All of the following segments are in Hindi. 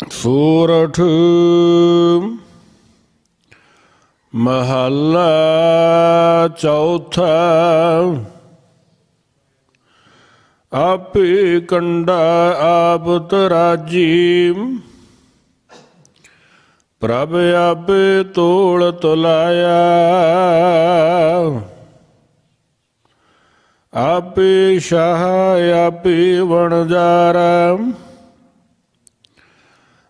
सूरठ महला चौथा आपे कंडा आपत राज़ी। प्रभ आप तोड़ तुलाया आपे शाह आपे अपि आपे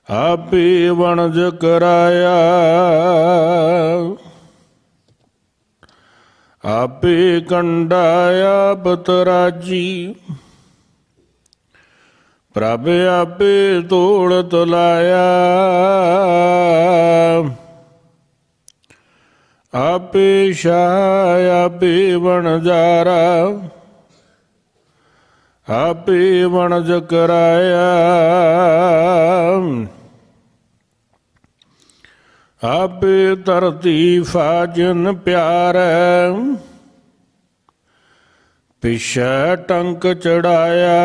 अपि वणजकराया आपे कंडाया बतराजी प्रभ आपे तोड़ तलाया आपे शाह आपे वणजारा ਆਪੇ ਵਣਜ ਕਰਾਇਆ। ਆਪੇ ਧਰਤੀ ਫਾਜਨ ਪਿਆਰੈ। ਪਿਛੈ ਟੰਕ ਚੜਾਇਆ।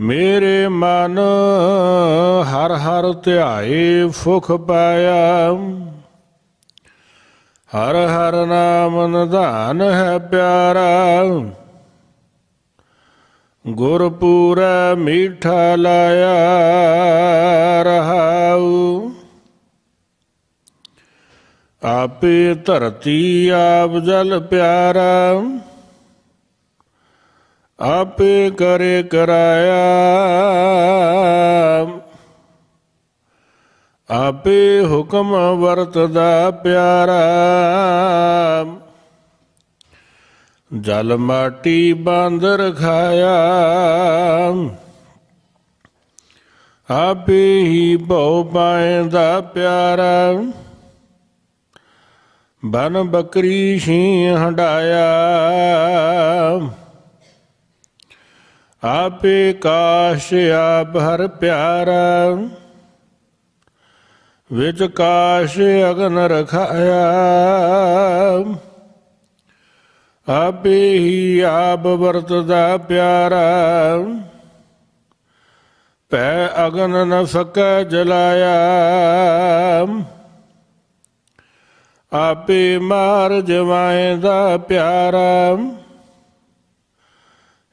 ਮੇਰੇ ਮਨ ਹਰ ਹਰ ਧਿਆਏ ਸੁਖ ਪਾਇਆ। हर हर नाम दान है प्यारा। गुरपूरा मीठा लाया रहाऊ। आपे धरती आप जल प्यारा। आपे करे कराया। ਆਪੇ ਹੁਕਮ ਵਰਤਦਾ ਪਿਆਰਾ ਜਲ ਮਾਟੀ ਬਾਂਦਰ ਖਾਇਆ ਆਪੇ ਹੀ ਭਉ ਪਾਇਂਦਾ ਪਿਆਰਾ ਬਨ ਬੱਕਰੀ ਛੀ ਹੰਡਾਇਆ ਆਪੇ ਕਾਸ਼ ਆਪ ਹਰ ਪਿਆਰਾ ਵਿੱਚ ਕਾਸ਼ ਅਗਨ ਰਖਾਇਆ। ਆਪੇ ਹੀ ਆਪ ਵਰਤਦਾ ਪਿਆਰਾ। ਪੈ ਅਗਨ ਨ ਸਕੈ ਜਲਾਇਆ। ਆਪੇ ਮਾਰ ਜਵਾਏ ਦਾ ਪਿਆਰਾ।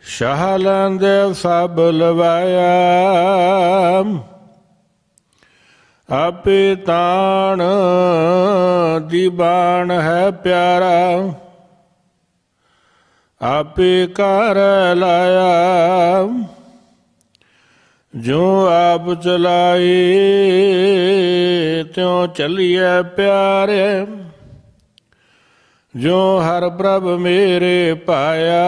ਸ਼ਾਹ ਲੰਦੇ ਸਭ ਲਵਾਇਆ। ਆਪੇ ਤਾਣ ਦੀਵਾਨ ਹੈ ਪਿਆਰਾ। ਆਪੇ ਕਰ ਲਾਇਆ। ਜੋ ਆਪ ਚਲਾਏ, ਤਿਉ ਚੱਲੀਐ ਪਿਆਰੇ। ਜੋ ਹਰ ਪ੍ਰਭ ਮੇਰੇ ਪਾਇਆ।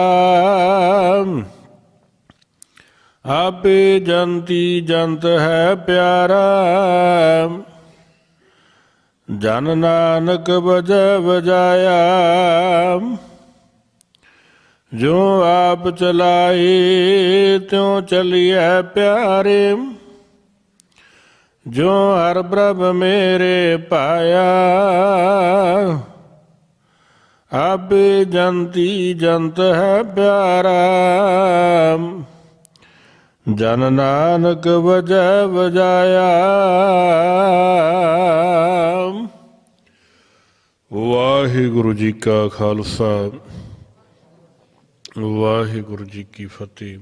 ਆਪੇ ਜੰਤੀ ਜੰਤ ਹੈ ਪਿਆਰਾ ਜਨ ਨਾਨਕ ਬਜ ਬਜਾਇਆ ਜੋ ਆਪ ਚਲਾਏ ਤਿਉ ਚਲਿਐ ਪਿਆਰੇ ਜੋ ਹਰ ਪ੍ਰਭ ਮੇਰੇ ਪਾਇਆ ਆਪੇ ਜੰਤੀ ਜੰਤ ਹੈ ਪਿਆਰਾ ਜਨ ਨਾਨਕ ਵਜੈ ਵਜਾਇਆ। ਵਾਹਿਗੁਰੂ ਜੀ ਕਾ ਖਾਲਸਾ ਵਾਹਿਗੁਰੂ ਜੀ ਕੀ ਫਤਿਹ।